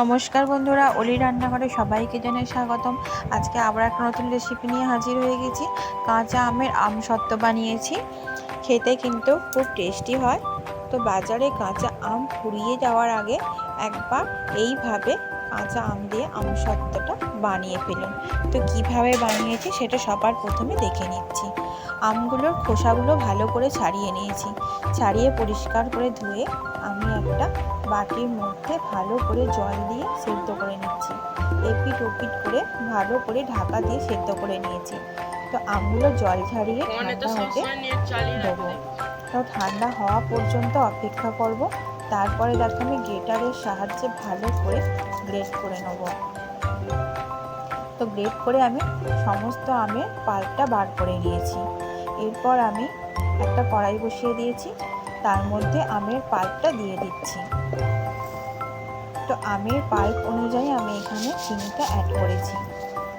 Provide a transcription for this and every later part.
নমস্কার বন্ধুরা, অলি রান্নাঘরে সবাইকে জানাই স্বাগতম। আজকে আবার একটা নতুন রেসিপি নিয়ে হাজির হয়ে গেছি। কাঁচা আমের আম সত্ত্ব বানিয়েছি। খেতে কিন্তু খুব টেস্টি হয়। তো বাজারে কাঁচা আম ফুরিয়ে যাওয়ার আগে একবার এইভাবে কাঁচা আম দিয়ে আম সত্ত্বটা বানিয়ে ফেলুন। তো কীভাবে বানিয়েছি সেটা সবার প্রথমে দেখে নিচ্ছি। আমগুলোর খোসাগুলো ভালো করে ছাড়িয়ে নিয়েছি। ছাড়িয়ে পরিষ্কার করে ধুয়ে আমি একটা বাটির মধ্যে ভালো করে জল দিয়ে সেদ্ধ করে নিচ্ছি। এপিট ওপিট করে ভালো করে ঢাকা দিয়ে সেদ্ধ করে নিয়েছি। তো আমগুলো জল ঝাড়িয়ে ঠান্ডা হতে দেবো। তো ঠান্ডা হওয়া পর্যন্ত অপেক্ষা করব। তারপরে দেখো আমি গ্রেটারের সাহায্যে ভালো করে গ্রেট করে নেব। তো গ্রেট করে আমি সমস্ত আমের পাল্পটা বার করে নিয়েছি। এরপর আমি একটা কড়াই বসিয়ে দিয়েছি। তার মধ্যে আমের পাল্পটা দিয়ে দিচ্ছি। তো আমের পাল্প অনুযায়ী আমি এখানে চিনিটা অ্যাড করেছি।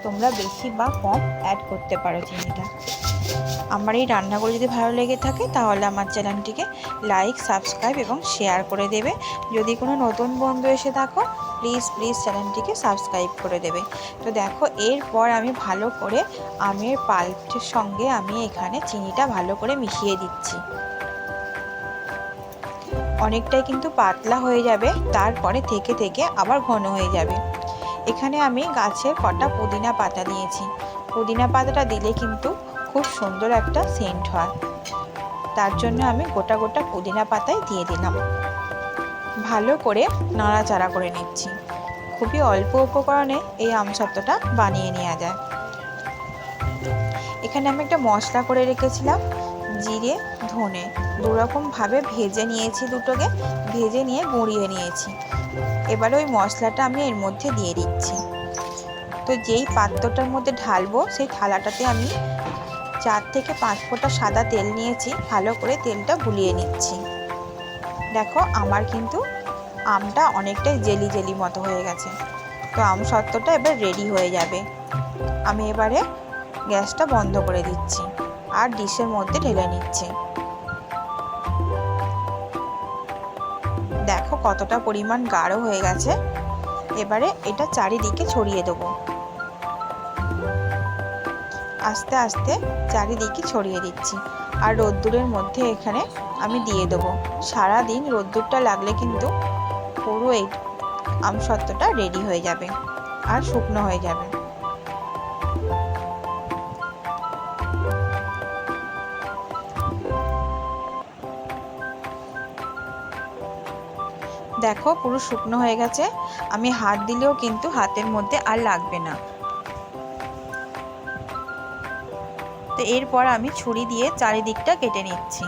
তোমরা বেশি বা কম অ্যাড করতে পারো চিনিটা। আমার এই রান্নাগুলো যদি ভালো লেগে থাকে, তাহলে আমার চ্যানেলটিকে লাইক সাবস্ক্রাইব এবং শেয়ার করে দেবে। যদি কোনো নতুন বন্ধু এসে থাকো প্লিজ প্লিজ চ্যানেলটিকে সাবস্ক্রাইব করে দেবে। তো দেখো, এরপর আমি ভালো করে আমের পাল্পের সঙ্গে আমি এখানে চিনিটা ভালো করে মিশিয়ে দিচ্ছি। অনেকটাই কিন্তু পাতলা হয়ে যাবে, তারপরে থেকে থেকে আবার ঘন হয়ে যাবে। এখানে আমি গাছের কটা পুদিনা পাতা দিয়েছি। পুদিনা পাতাটা দিলে কিন্তু খুব সুন্দর একটা সেন্ট হয়। তার জন্য আমি গোটা গোটা পুদিনা পাতাই দিয়ে দিলাম। ভালো করে নাড়াচাড়া করে নিচ্ছি। খুবই অল্প উপকরণে এই আমসত্ত্বটা বানিয়ে নেওয়া যায়। এখানে আমি একটা মশলা করে রেখেছিলাম, জিরে, ধনে। দুরকমভাবে ভেজে নিয়েছি দুটোকে, ভেজে নিয়ে গুঁড়িয়ে নিয়েছি। এবার ওই মশলাটা আমি এর মধ্যে দিয়ে দিচ্ছি। তো যেই পাত্রটার মধ্যে ঢালবো, সেই থালাটাতে আমি চার থেকে পাঁচ ফোঁটা সাদা তেল নিয়েছি, ভালো করে তেলটা গুলিয়ে নিচ্ছি। দেখো, আমার কিন্তু আমটা অনেকটাই জেলি জেলি মতো হয়ে গেছে। তো আম সত্ত্বটা এবার রেডি হয়ে যাবে। আমি এবারে গ্যাসটা বন্ধ করে দিচ্ছি আর ডিশের মধ্যে ঢেলে নিচ্ছি। দেখো, কতটা পরিমাণ গাঢ় হয়ে গেছে। এবারে এটা চারিদিকে ছড়িয়ে দেবো। আস্তে আস্তে চারিদিকে ছড়িয়ে দিচ্ছি। আর রোদ্দুরের মধ্যে এখানে আমি দিয়ে দেবো। সারাদিন রোদ্দুরটা লাগলে কিন্তু পুরো এই আমসত্ত্বটা রেডি হয়ে যাবে আর শুকনো হয়ে যাবে। দেখো পুরো শুকনো হয়ে গেছে। আমি হাত দিলেও কিন্তু হাতের মধ্যে আর লাগবে না। তো এরপর আমি ছুরি দিয়ে চারিদিকটা কেটে নিচ্ছি।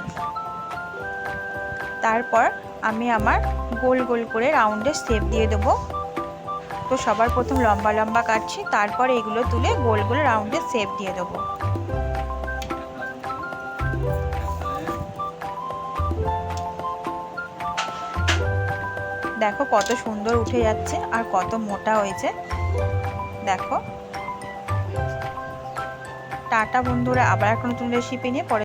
তারপর আমি আমার গোল গোল করে রাউন্ডে শেপ দিয়ে দেবো। তো সবার প্রথম লম্বা লম্বা কাটছি, তারপর এগুলো তুলে গোল গোল রাউন্ডে শেপ দিয়ে দেবো। দেখো কত সুন্দর উঠে যাচ্ছে আর কত মোটা হয়েছে। দেখো। টাটা বন্ধুরা আবার একটা নতুন রেসিপি নিয়ে পরে